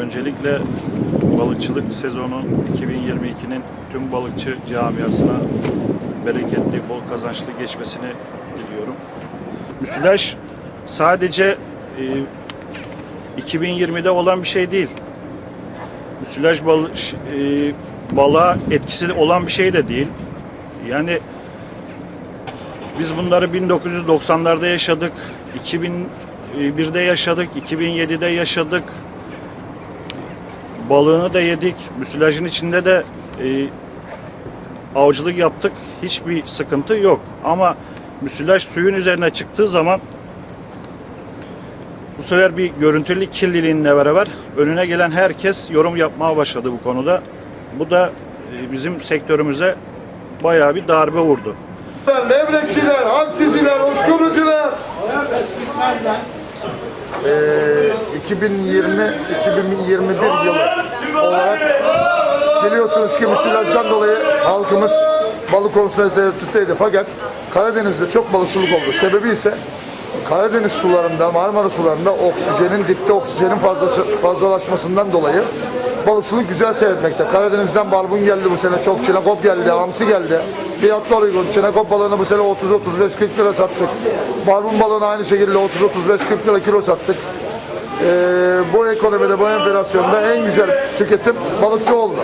Öncelikle balıkçılık sezonu 2022'nin tüm balıkçı camiasına bereketli, bol kazançlı geçmesini diliyorum. Müsilaj sadece e, 2020'de olan bir şey değil. Müsilaj bal, e, balığa etkisi olan bir şey de değil. Yani biz bunları 1990'larda yaşadık, 2001'de yaşadık, 2007'de yaşadık. Balığını da yedik, müsilajın içinde de e, avcılık yaptık. Hiçbir sıkıntı yok. Ama müsilaj suyun üzerine çıktığı zaman bu sefer bir görüntülü kirliliğinle beraber önüne gelen herkes yorum yapmaya başladı bu konuda. Bu da e, bizim sektörümüze bayağı bir darbe vurdu. Levrekçiler, hamsiciler, uskumrucular. Ee, 2020-2021 yılı olarak biliyorsunuz ki müsilajdan dolayı halkımız balık konusunda tereddütteydi. Fakat Karadeniz'de çok balıkçılık oldu. Sebebi ise Karadeniz sularında, Marmara sularında oksijenin, dipte oksijenin fazla, fazlalaşmasından dolayı balıkçılık güzel seyretmekte. Karadeniz'den barbun geldi bu sene çok, çinekop geldi, hamsi geldi. Fiyatlar uygun. Çinekop balığını bu sene 30-35-40 lira sattık. Barbun balığını aynı şekilde 30-35-40 lira kilo sattık. Ee, ekonomide, bu enflasyonda en güzel tüketim balıkçı oldu.